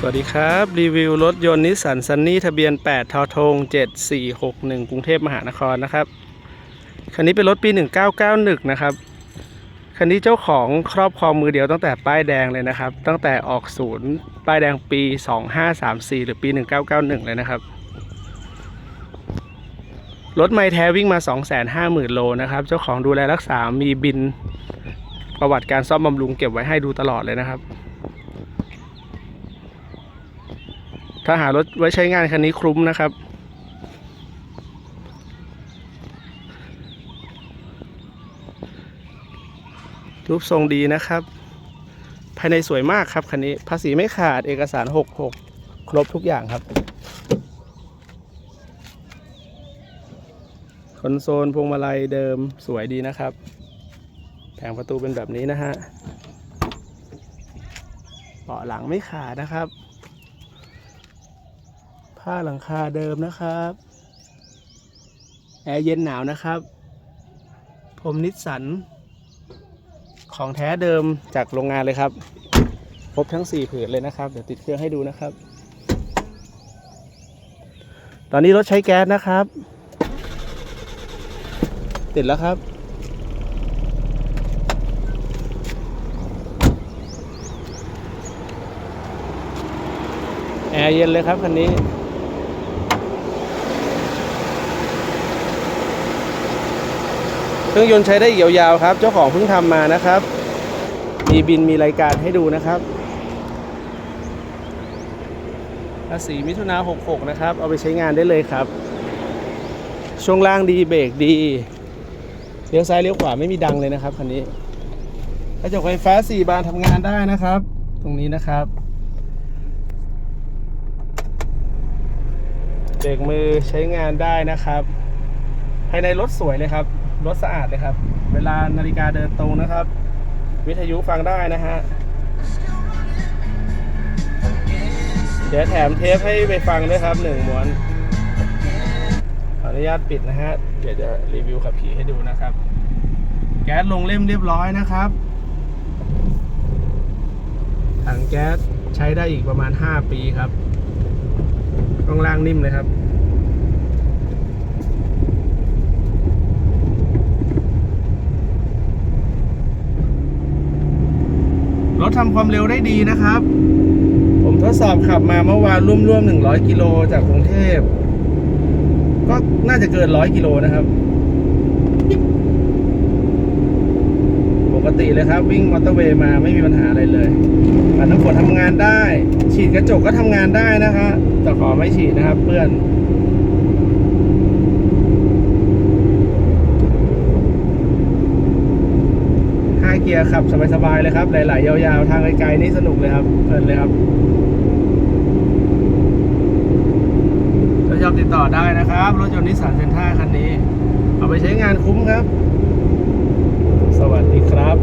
สวัสดีครับ รีวิวรถยนต์นิสสันซันนี่ทะเบียน 8ทอทง 7461 กรุงเทพมหานครนะครับ คันนี้เป็นรถปี 1991 นะครับ คันนี้เจ้าของครอบครองมือเดียวตั้งแต่ป้ายแดงเลยนะครับ ตั้งแต่ออกศูนย์ป้ายแดงปี 2534 หรือปี 1991 เลยนะครับ รถไม่แท้วิ่งมา 250,000 โลนะครับ เจ้าของดูแลรักษา มีบินประวัติการซ่อมบำรุงเก็บไว้ให้ดูตลอดเลยนะครับ ถ้าหารถไว้ใช้งานคันนี้คุ้มนะครับ รูปทรงดีนะครับ ภายในสวยมากครับคันนี้ ภาษีไม่ขาดเอกสาร 66 ครบทุกอย่างครับ คอนโซลพวงมาลัยเดิมสวยดีนะครับ แผงประตูเป็นแบบนี้นะฮะเบาะหลังไม่ขาดนะครับ ผ้าหลังคาเดิมนะครับ แอร์เย็นหนาวนะครับ ผมนิสสัน ของแท้เดิมจากโรงงานเลยครับ ครบทั้ง 4 ผืนเลยนะครับ เดี๋ยวติดเครื่องให้ดูนะครับ ตอนนี้รถใช้แก๊สนะครับ ติดแล้วครับแอร์เย็นเลยครับคันนี้ เครื่องยนต์ใช้ได้ยาวๆครับ เจ้าของเพิ่งทำมานะครับ มีบินมีรายการให้ดูนะครับภาษีมิถุนา66 นะครับ เอาไปใช้งานได้เลยครับ ช่วงล่างดีเบรกดี เลี้ยวซ้ายเลี้ยวขวาไม่มีดังเลยนะครับคันนี้ กระจกไฟฟ้า 4 บานทำงานได้นะครับ ตรงนี้นะครับ เบรกมือใช้งานได้นะครับ ภายในรถสวยเลยครับ รถสะอาดเลยครับ เวลานาฬิกาเดินตรงนะครับ วิทยุฟังได้นะฮะ เดี๋ยวแถมเทปให้ไปฟังด้วยครับหนึ่งม้วน ขออนุญาตปิดนะฮะ เดี๋ยวจะรีวิวขับขี่ให้ดูนะครับ แก๊สลงเล่มเรียบร้อยนะครับถังแก๊สใช้ได้อีกประมาณ 5 ปีครับข้างล่างนิ่มเลยครับ ทำความเร็วได้ดีนะครับ ผมทดสอบขับมาเมื่อวานร่วมๆ100กิโลจากกรุงเทพ ก็น่าจะเกิน100กิโลนะครับ ปกติเลยครับ วิ่งมอเตอร์เวย์มาไม่มีปัญหาอะไรเลยปัดน้ำฝนทำงานได้ ฉีดกระจกก็ทำงานได้นะฮะแต่ขอไม่ฉีดนะครับเปื้อน ห้าเกียร์ขับสบายๆเลยครับ หลายๆ ยาวๆ ทางไกลๆนี่สนุกเลยครับเพลินเลยครับถ้าชอบติดต่อได้นะครับ รถยนต์นิสสันเซนท่าคันนี้ เอาไปใช้งานคุ้มครับ สวัสดีครับ